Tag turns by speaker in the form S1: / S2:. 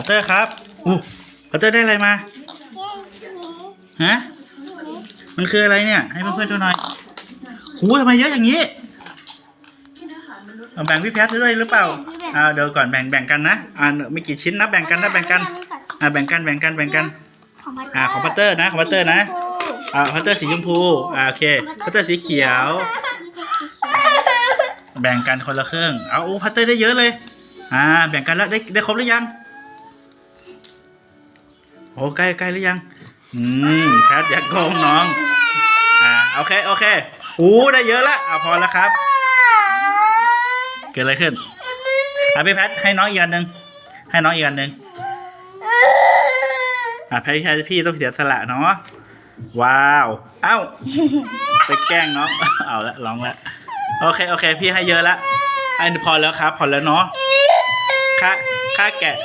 S1: พัตเตอร์ครับอู้พัตเตอร์ได้อะไรมา ฮะ มันคืออะไรเนี่ย ให้เพื่อนๆดูหน่อยหูทำไมเยอะอย่างนี้เอาแบ่งพี่แพทด้วยหรือเปล่าอ่าเดี๋ยวก่อนแบ่งแบ่งกันนะ อ่าไม่กี่ชิ้นนะแบ่งกันนะแบ่งกัน อ่าแบ่งกันแบ่งกันแบ่งกัน
S2: ของพัตเตอร์
S1: อ่าของพัตเตอร์นะของพัตเตอร์นะ อ่าพัตเตอร์สีชมพู อ่าโอเคพัตเตอร์สีเขียว แบ่งกันคนละครึ่ง เอาโอ้พัตเตอร์ได้เยอะเลย อ่าแบ่งกันแล้วได้ได้ครบหรือยัง โอ้ใกล้ใกล้หรือยัง อืมแพทอยากโกงน้อง อ่าโอเคโอเคโอ้ได้เยอะละอ่าพอแล้วครับ เกิดอะไรขึ้นอะพี่แพทให้น้องอีกอันหนึ่งให้น้องอีกอันหนึ่งอะพี่ให้พี่ต้องเสียสละเนาะว้าวเอ้าไปแกล้งน้องเอาละร้องละโอเคโอเค พี่ให้เยอะละอันพอแล้วครับ พอแล้วเนาะค่าค่าแกะ